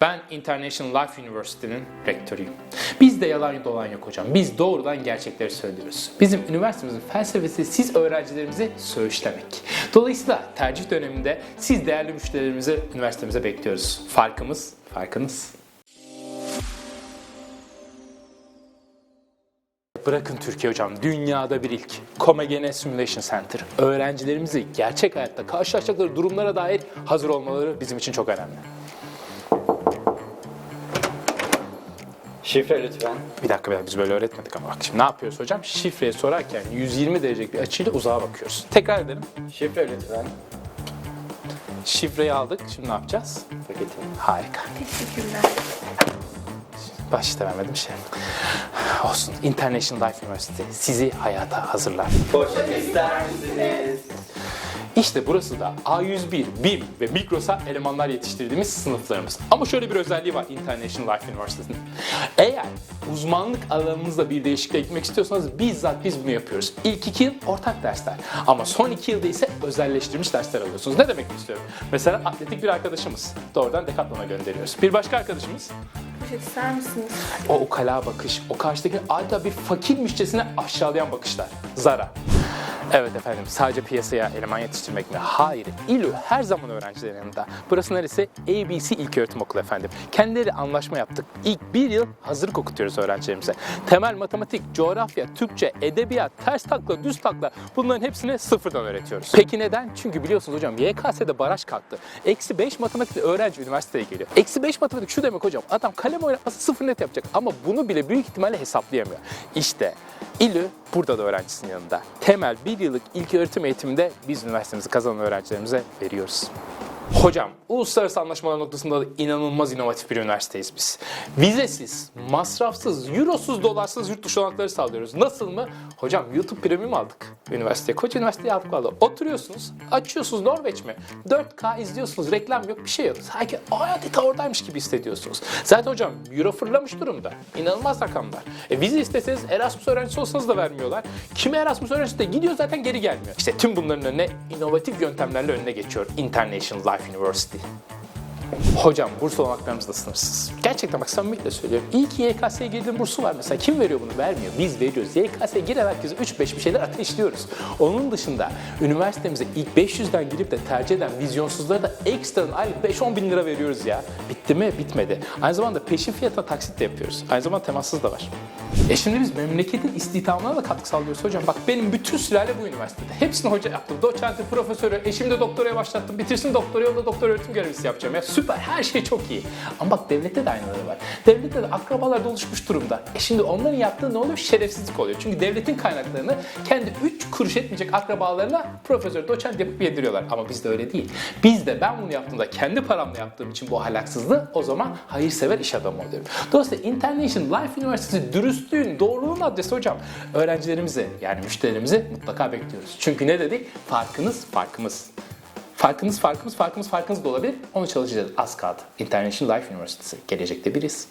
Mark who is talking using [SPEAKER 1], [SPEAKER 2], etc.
[SPEAKER 1] Ben International Life University'nin rektörüyüm. Bizde yalan dolan yok hocam. Biz doğrudan gerçekleri söylüyoruz. Bizim üniversitemizin felsefesi siz öğrencilerimizi söğüşlemek. Dolayısıyla tercih döneminde siz değerli müşterilerimizi üniversitemize bekliyoruz. Farkımız, farkınız. Bırakın Türkiye hocam, dünyada bir ilk. Comegene Simulation Center. Öğrencilerimizi gerçek hayatta karşılaşacakları durumlara dair hazır olmaları bizim için çok önemli.
[SPEAKER 2] Şifre lütfen.
[SPEAKER 1] Bir dakika bir dakika biz böyle öğretmedik ama bak şimdi ne yapıyoruz hocam? Şifreyi sorarken 120 derecelik bir açıyla uzağa bakıyoruz. Tekrar edelim.
[SPEAKER 2] Şifre lütfen.
[SPEAKER 1] Şifreyi aldık. Şimdi ne yapacağız?
[SPEAKER 2] Paketim.
[SPEAKER 1] Harika.
[SPEAKER 3] Teşekkürler.
[SPEAKER 1] Başta vermedim şey. Olsun. International Life University sizi hayata hazırlar.
[SPEAKER 2] Poşet ister misiniz?
[SPEAKER 1] İşte burası da A101, BİM ve Migros'a elemanlar yetiştirdiğimiz sınıflarımız. Ama şöyle bir özelliği var International Life University'nin. Eğer uzmanlık alanınızda bir değişikliğe gitmek istiyorsanız bizzat biz bunu yapıyoruz. İlk iki yıl ortak dersler ama son iki yılda ise özelleştirilmiş dersler alıyorsunuz. Ne demek istiyorum? Mesela atletik bir arkadaşımız doğrudan Decathlon'a gönderiyoruz. Bir başka arkadaşımız
[SPEAKER 3] Poşet ister misiniz?
[SPEAKER 1] o ukala bakış, o karşıdaki adeta bir fakirmişçesine aşağılayan bakışlar. Zara. Evet efendim sadece piyasaya eleman yetiştirmek mi? Hayır. İLÜ her zaman öğrencilerin yanında. Burası neresi? ABC İlköğretim Okulu efendim. Kendileri anlaşma yaptık. İlk bir yıl hazırlık okutuyoruz öğrencilerimize. Temel matematik, coğrafya, Türkçe, edebiyat, ters takla, düz takla bunların hepsini sıfırdan öğretiyoruz. Peki neden? Çünkü biliyorsunuz hocam YKS'de baraj kalktı. Eksi 5 matematikte öğrenci üniversiteye geliyor. Eksi 5 matematik şu demek hocam. Adam kalem oynatması sıfır net yapacak ama bunu bile büyük ihtimalle hesaplayamıyor. İşte İLÜ burada da öğrencisinin yanında. Temel bir yıllık ilk öğretim eğitiminde biz üniversitemizi kazanan öğrencilerimize veriyoruz. Hocam, uluslararası anlaşmalar noktasında da inanılmaz inovatif bir üniversiteyiz biz. Vizesiz, masrafsız, eurosuz, dolarsız yurt dışı olanakları sağlıyoruz. Nasıl mı? Hocam YouTube Premium aldık üniversiteye. Koç Üniversitesi'ye aldık valla. Oturuyorsunuz, açıyorsunuz Norveç mi? 4K izliyorsunuz, reklam yok, bir şey yok. Sanki adeta oradaymış gibi hissediyorsunuz. Zaten hocam euro fırlamış durumda. İnanılmaz rakamlar. E, vize isteseniz Erasmus öğrencisi olsanız da vermiyorlar. Kimi Erasmus öğrencisi de gidiyor zaten geri gelmiyor. İşte tüm bunların önüne inovatif yöntemlerle önüne geçiyor International Life University. Hocam burs olanaklarımız da sınırsız. Gerçekten bak samimiyetle söylüyorum. İyi ki YKS'ye girdiğin bursu var mesela. Kim veriyor bunu? Vermiyor. Biz veriyoruz. YKS'ye giren herkese 3-5 bir şeyler ateşliyoruz. Onun dışında üniversitemize ilk 500'den girip de tercih eden vizyonsuzlara da ekstradan aylık 5-10 bin lira veriyoruz ya. Bitti mi? Bitmedi. Aynı zamanda peşin fiyatına taksit de yapıyoruz. Aynı zamanda temassız da var. E şimdi biz memleketin istihdamına da katkı sağlıyoruz hocam. Bak benim bütün sülale bu üniversitede. Hepsini hoca yaptım. Doçenti, profesörü, eşim de doktoraya başlattım. Bitirsin doktora yolda doktor öğretim görevlisi yapacağım. Ya süper, her şey çok iyi. Ama bak devlette de aynıları var. Devlette de akrabalar da oluşmuş durumda. E şimdi onların yaptığı ne oluyor? Şerefsizlik oluyor. Çünkü devletin kaynaklarını kendi 3 kuruş etmeyecek akrabalarına profesör, doçent yapıp yediriyorlar. Ama bizde öyle değil. Bizde ben bunu yaptığımda kendi paramla yaptığım için bu ahlaksızlığı o zaman hayırsever iş adamı oluyorum. Dolayısıyla International Life Üniversitesi dürüstlüğün, doğruluğun adresi hocam. Öğrencilerimizi yani müşterilerimizi mutlaka bekliyoruz. Çünkü ne dedik? Farkınız farkımız. Farkımız, farkımız, farkımız, farkımız da olabilir. Onu çalışacağız. Az kaldı. International Life University. Gelecekte biriz.